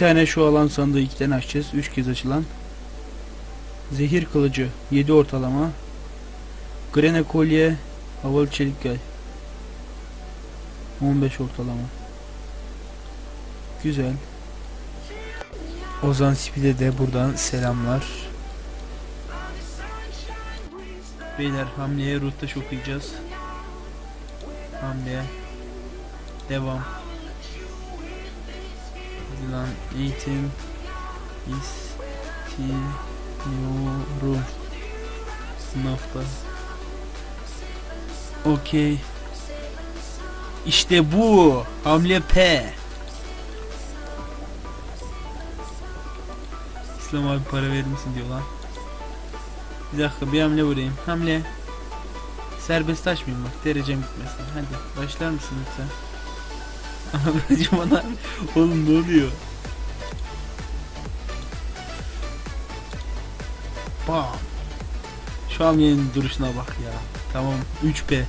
tane şu alan sandığı iki tane açacağız. Üç kez açılan. Zehir kılıcı 7 ortalama. Grene kolye havalı çelik gel. 15 ortalama. Güzel. Ozan Spil'e de buradan selamlar. Beyler hamleye ruhtaş okuyacağız. Hamleye. Devam. Lan eğitim istemiyorum. Sınıfta. Okey. İşte bu. Hamle P. İslam abi para verir misin diyor lan. Bir dakika bir hamle vurayım. Hamle. Serbest açmayayım bak derecem gitmesin. Hadi başlar mısın lütfen? Ablacım bana oğlum ne oluyor? Bam. Şu hamlenin duruşuna bak ya. Tamam 3P.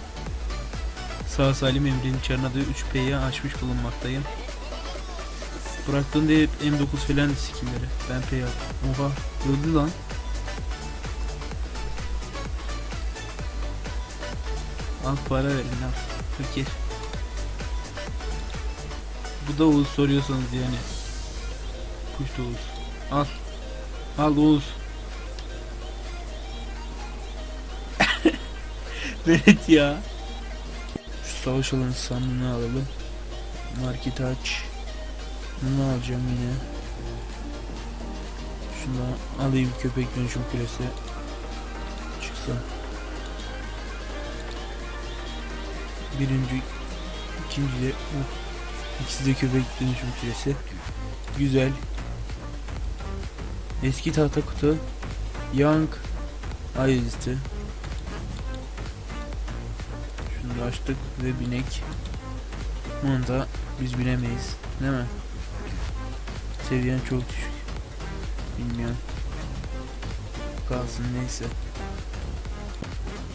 Sağ salim emrinin çarına da 3P'yi açmış bulunmaktayım. Bıraktığında hep M9 falan skillleri. Ben P yaptım. Oha öldü lan. Al para verin al. Fakir. Bu da Oğuz soruyorsanız yani. Kuş da Oğuz. Al. Al Oğuz. evet ya. Şu savaş alanı sandığını alalım. Market aç. Bunu alacağım yine. Şunu alayım köpek dönüşüm küresi. Çıksın. Birinci, ikinci de oh, ikisi de köpek dönüşüm küresi. Güzel. Eski tahta kutu. Young Ayızdı. Şunu da açtık ve binek. Bunu da biz binemeyiz. Değil mi? Seviyen çok düşük. Bilmiyorum. Kalsın neyse.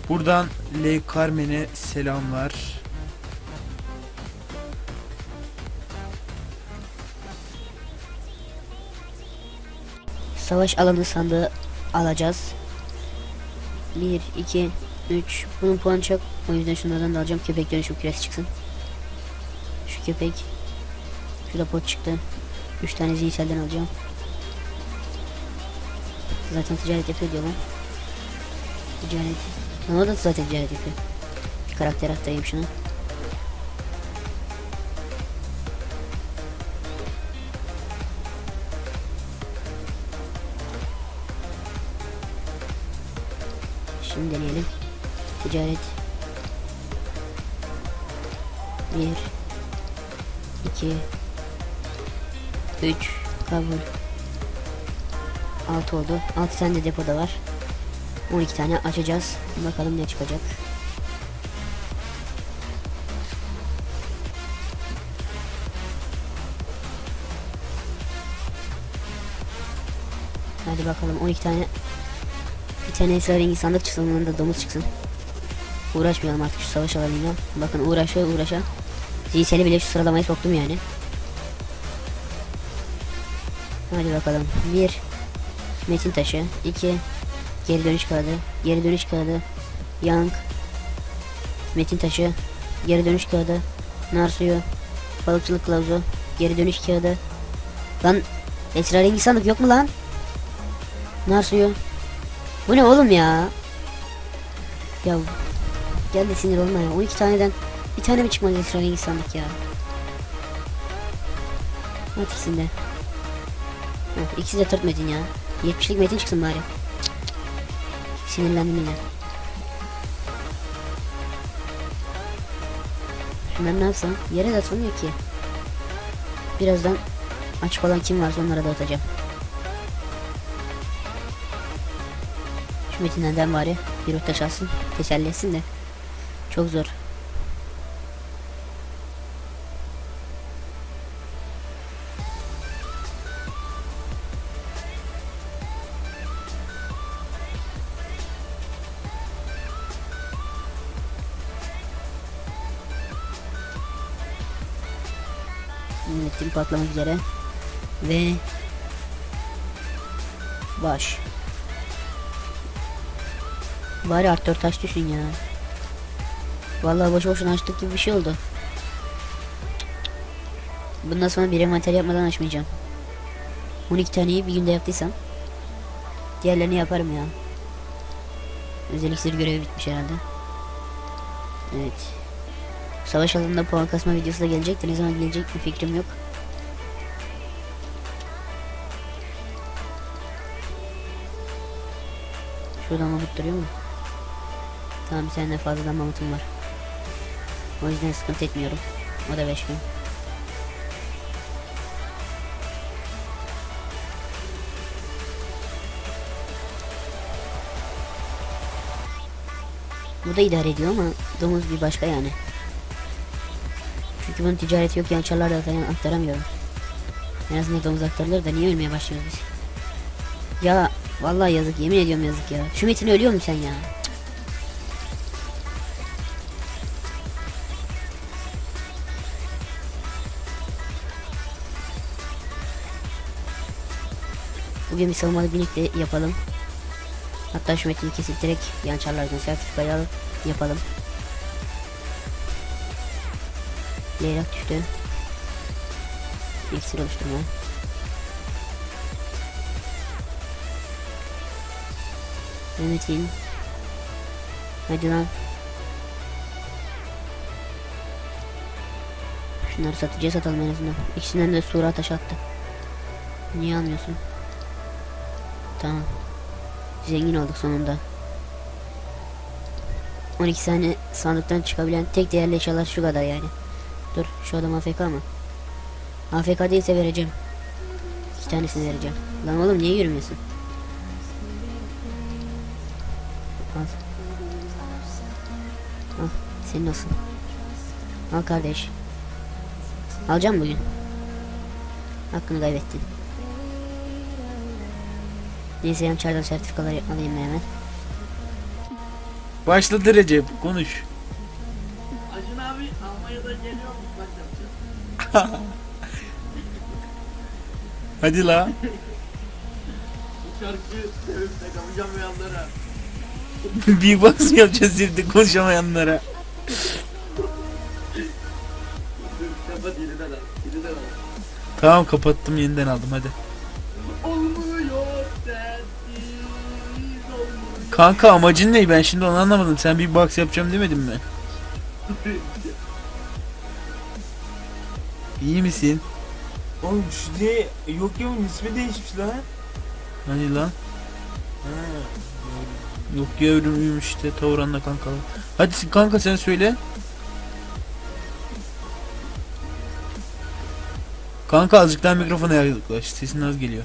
Buradan Le Carmen'e selamlar. Savaş alanı sandığı alacağız. 1, 2, 3. Bunun puanı çok. O yüzden şunlardan da alacağım. Köpek dönüşüm küresi çıksın. Şu köpek. Şurada pot çıktı. 3 tane ziyselden alacağım. Zaten ticaret yapıyor diyor lan. Ticaret. Lan o da zaten ticaret yapıyor. Karakter aktarayım şunu. Deneyelim. Ticaret. 1 2 3 kabul 6 oldu. 6 tane de depoda var. 12 tane açacağız. Bakalım ne çıkacak. Hadi bakalım 12 tane bir tane esrarengi sandık çıksın da domuz çıksın. Uğraşmayalım artık şu savaş alanıyla. Bakın uğraşa uğraşa. Ziyseli bile şu sıralamayı soktum yani. Hadi bakalım. 1 Metin taşı 2 Geri dönüş kağıdı Geri dönüş kağıdı Yank Metin taşı Geri dönüş kağıdı Nar suyu Balıkçılık kılavuzu Geri dönüş kağıdı Lan Esrarengi sandık yok mu lan? Nar suyu Bu ne oğlum ya? Ya Gel de sinir olma ya. 12 taneden Bir tane mi çıkmadı esrarengi sandık ya? At ikisinde Heh, ikisi de tırt metin ya. 70'lik metin çıksın bari. Cık. Sinirlendim yine. Şunları ne yapsam. Yere de atılmıyor ki. Birazdan Açık olan kim varsa onlara da atacağım Şu metinden bari bir ruh alsın Teselli etsin de Çok zor Metin patlamak üzere Ve baş. Bari art 4 taş düşün ya. Vallahi boş boşuna açtık gibi bir şey oldu. Bundan sonra bir envanter yapmadan açmayacağım. 12 taneyi bir günde yaptıysam diğerlerini yaparım ya. Özel görevi bitmiş herhalde. Evet. Savaş alanında puan kasma videosu da gelecek de ne zaman gelecek bir fikrim yok. Şurada mamut duruyor mu? Tamam bir tane fazladan mamutum var. O yüzden sıkıntı etmiyorum. O da 5 gün. Bu da idare ediyor ama domuz bir başka yani. Çünkü bunun ticareti yok yançarlarda falan aktaramıyorum. En azından domuz aktarılır da niye ölmeye başlıyoruz biz? Ya vallahi yazık yemin ediyorum yazık ya. Şu Metin ölüyor mu sen ya? Bir savunmalı binik de yapalım. Hatta şu metini kesip direkt yan çarlardan sertifikayı alıp yapalım. Leylak düştü. İksir oluşturma. Mehmet'in. Hadi lan. Şunları satıcıya satalım en azından. İkisinden de sura taş attı. Niye almıyorsun? Tamam. Zengin olduk sonunda. 12 tane sandıktan çıkabilen tek değerli eşyalar şu kadar yani. Dur şu adam AFK mı? AFK değilse vereceğim. İki tanesini vereceğim. Lan oğlum niye yürümüyorsun? Al. Al senin olsun. Al kardeş. Alacağım bugün. Hakkını kaybettin. Neyse yançardan sertifikaları alayım ben hemen. Başladı Recep konuş. Acun abi Almanya'dan geliyormuş bak yapacağız. Hadi la. Bu şarkı sevip de kavuşamayanlara. Büyük box mı yapacağız şimdi konuşamayanlara? Dur kapat yeniden al. Yeniden al. Tamam kapattım yeniden aldım hadi. Kanka amacın ne? Ben şimdi onu anlamadım. Sen bir box yapacağım demedin mi? İyi misin? Oğlum şu diye yok ya bunun ismi değişmiş lan. Hani lan? Ha. Yok ya ölümüymüş işte Tavran'la kanka. Hadi sen- kanka sen söyle. Kanka azıcık daha mikrofona yaklaş. Sesin az geliyor.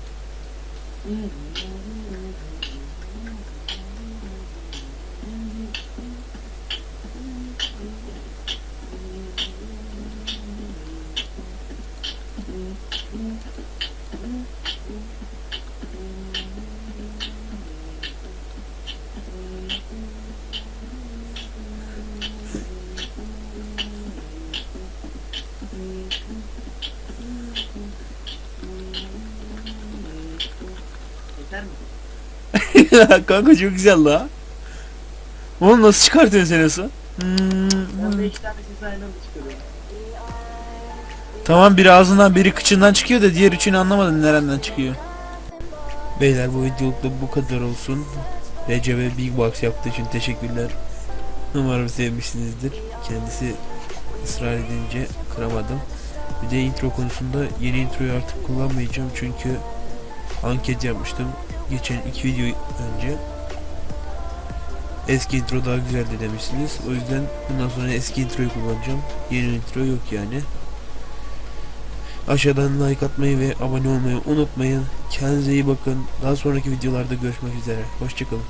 kanka çok güzel la. Oğlum nasıl çıkartıyorsun sen nasıl? Ben de iki tane ses aynı anda çıkarıyorum. Tamam biri ağzından biri kıçından çıkıyor da diğer üçünü anlamadım nereden çıkıyor. Beyler bu videoluk da bu kadar olsun. Recep'e Big Box yaptığı için teşekkürler. Umarım sevmişsinizdir. Kendisi ısrar edince kıramadım. Bir de intro konusunda yeni introyu artık kullanmayacağım çünkü anket yapmıştım geçen iki video önce. Eski intro daha güzeldi demişsiniz. O yüzden bundan sonra eski introyu kullanacağım. Yeni intro yok yani. Aşağıdan like atmayı ve abone olmayı unutmayın. Kendinize iyi bakın. Daha sonraki videolarda görüşmek üzere. Hoşçakalın.